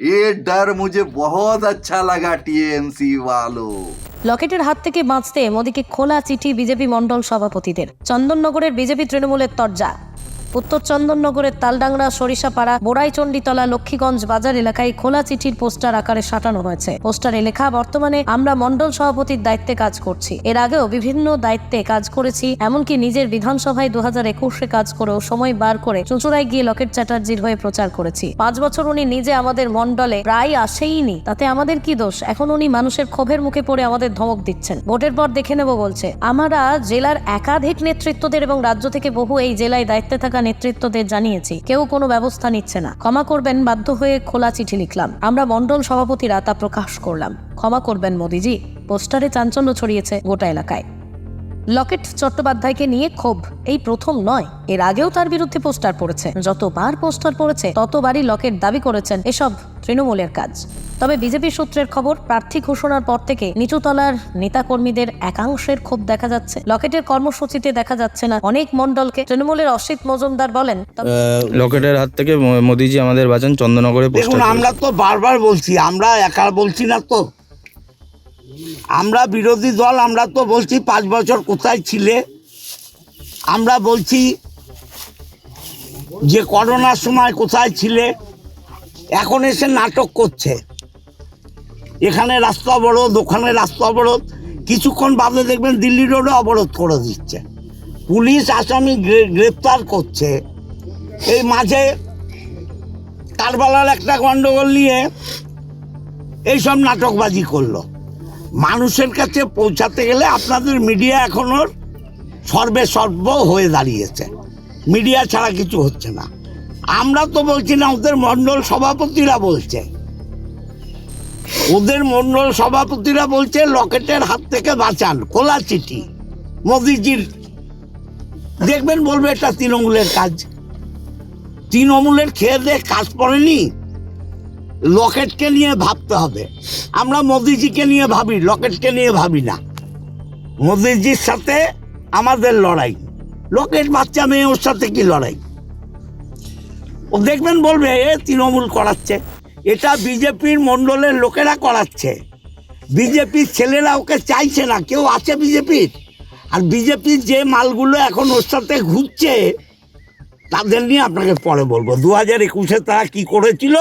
ये डर मुझे बहुत अच्छा लगा टीएमसी वालों লকেটের হাত থেকে বাঁচতে মোদীকে খোলা চিঠি বিজেপি মণ্ডল সভাপতিদের চন্দননগরের বিজেপি তৃণমূলের তরজা উত্তর চন্দননগরের তালডাংরা, সরিষাপাড়া, বোড়াইচণ্ডীতলা, লক্ষ্মীগঞ্জ বাজার এলাকায় খোলা চিঠির পোস্টার আকারে সাঁটানো হয়েছে। পোস্টারে লেখা, বর্তমানে আমরা মণ্ডল সভাপতির দায়িত্বে কাজ করছি। এর আগেও বিভিন্ন দায়িত্বে কাজ করেছি, এমনকি নিজের বিধানসভায় দু হাজার একুশে কাজ করেও সময় বার করে চুঁচুড়ায় গিয়ে লকেট চ্যাটার্জির হয়ে প্রচার করেছি। পাঁচ বছর উনি নিজে আমাদের মণ্ডলে প্রায় আসেইনি। তাতে আমাদের কি দোষ? এখন উনি মানুষের ক্ষোভের মুখে পড়ে আমাদের ধমক দিচ্ছেন। ভোটের পর দেখে নেব, বলছে। আমরা জেলার একাধিক নেতৃত্বদের এবং রাজ্য থেকে বহু এই জেলায় দায়িত্বে থাকা নেতৃত্বদের জানিয়েছি, কেউ কোনো ব্যবস্থা নিচ্ছে না। ক্ষমা করবেন বাধ্য হয়ে খোলা চিঠি লিখলাম। আমরা মণ্ডল সভাপতিরা তা প্রকাশ করলাম। ক্ষমা করবেন মোদিজি। পোস্টারে চাঞ্চল্য ছড়িয়েছে গোটা এলাকায়। লকেট চট্টোপাধ্যায়কে নিয়ে ক্ষোভ। এই প্রথম নয়। এর আগেও তার বিরুদ্ধে পোস্টার পড়েছে। যতবার পোস্টার পড়েছে ততবারই লকেট দাবি করেছেন এসব তৃণমূলের কাজ। তবে বিজেপি সূত্রের খবর প্রার্থী ঘোষণার পর থেকে নিচুতলার নেতাকর্মীদের একাংশের ক্ষোভ দেখা যাচ্ছে। লকেটের কর্মসূচিতে দেখা যাচ্ছে না অনেক মণ্ডলকে। তৃণমূলের অসিত মজুমদার বলেন লকেটের হাত থেকে মোদিজি আমাদের বাঁচান চন্দননগরে পোস্টার আমরা তো বারবার বলছি আমরা একা বলছি না তো। আমরা বিরোধী দল, আমরা তো বলছি পাঁচ বছর কোথায় ছিলে। আমরা বলছি যে করোনার সময় কোথায় ছিলে, এখন এসে নাটক করছে। এখানে রাস্তা অবরোধ, ওখানে রাস্তা অবরোধ, কিছুক্ষণ বাদে দেখবেন দিল্লি রোডে অবরোধ করে দিচ্ছে। পুলিশ, আসামি গ্রে- গ্রেপ্তার করছে। এই মাঝে কারবালার একটা গন্ডগোল নিয়ে এইসব নাটকবাজি করল। মানুষের কাছে পৌঁছাতে গেলে আপনাদের মিডিয়া এখনও সর্বে সর্ব হয়ে দাঁড়িয়েছে। মিডিয়া ছাড়া কিছু হচ্ছে না। আমরা তো বলছি না, ওদের মণ্ডল সভাপতিরা বলছে। ওদের মণ্ডল সভাপতিরা বলছে লকেটের হাত থেকে বাঁচান খোলা চিঠি। মোদিজির দেখবেন বলবে এটা তৃণমূলের কাজ। তৃণমূলের খেয়ে দিয়ে কাজ পড়েনি লকেটকে নিয়ে ভাবতে হবে। আমরা মোদিজিকে নিয়ে ভাবি, লকেটকে নিয়ে ভাবি না। মোদিজির সাথে আমাদের লড়াই। লকেট বাচ্চা মেয়ে, ওর সাথে কি লড়াই? ও দেখবেন বলবে, এ তৃণমূল করাচ্ছে। এটা বিজেপির মণ্ডলের লোকেরা করাচ্ছে। বিজেপির ছেলেরা ওকে চাইছে না, কেউ আছে বিজেপির? আর বিজেপির যে মালগুলো এখন ওর সাথে ঘুরছে, তাদের নিয়ে আপনাকে পরে বলব। দু হাজার একুশে তারা কী করেছিল?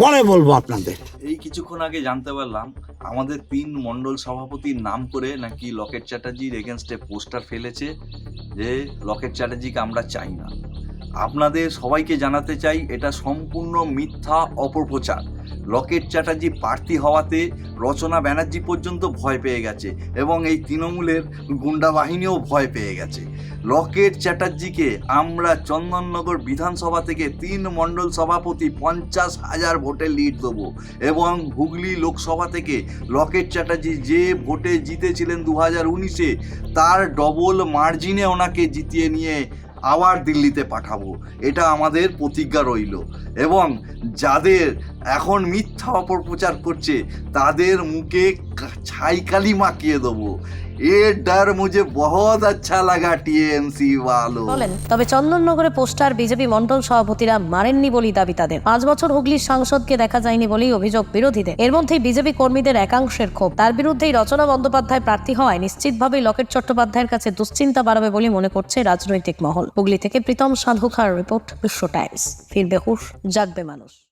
পরে বলব আপনাদের। এই কিছুক্ষণ আগে জানতে পারলাম, আমাদের তিন মণ্ডল সভাপতির নাম করে নাকি লকেট চ্যাটার্জির এগেনস্টে পোস্টার ফেলেছে যে লকেট চ্যাটার্জিকে আমরা চাই না। আপনাদের সবাইকে জানাতে চাই, এটা সম্পূর্ণ মিথ্যা অপপ্রচার। লকেট চ্যাটার্জি প্রার্থী হওয়াতে রচনা ব্যানার্জি পর্যন্ত ভয় পেয়ে গেছে এবং এই তৃণমূলের গুন্ডা বাহিনীও ভয় পেয়ে গেছে। লকেট চ্যাটার্জিকে আমরা চন্দননগর বিধানসভা থেকে তিন মণ্ডল সভাপতি পঞ্চাশ হাজার ভোটে লিড দেবো এবং হুগলি লোকসভা থেকে লকেট চ্যাটার্জি যে ভোটে জিতেছিলেন দু হাজার উনিশে, তার ডবল মার্জিনে ওনাকে জিতিয়ে নিয়ে আবার দিল্লিতে পাঠাবো। এটা আমাদের প্রতিজ্ঞা রইল। এবং যাদের এখন মিথ্যা অপপ্রচার করছে, তাদের মুখে ছাইকালি মাখিয়ে দেবো। এ ডর মুঝে বহুত আচ্ছা লাগা টিএমসি वालों বলেন, তবে চন্দননগরে পোস্টার বিজেপি মণ্ডল সভাপতিরা মারেননি বলেই দাবি তাদের। পাঁচ বছর হুগলির সাংসদকে দেখা যায়নি বলেই অভিযোগ বিরোধীদের। এর মধ্যেই বিজেপি কর্মীদের একাংশের ক্ষোভ। তার বিরুদ্ধেই রচনা বন্দ্যোপাধ্যায় প্রার্থী হওয়ায় নিশ্চিতভাবেই লকেট চট্টোপাধ্যায়ের কাছে দুশ্চিন্তা বাড়াবে বলে মনে করছে রাজনৈতিক মহল। হুগলি থেকে প্রীতম সাধুখার রিপোর্ট বিশ্ব টাইমস। ফিরবে হুশ, জাগবে মানুষ।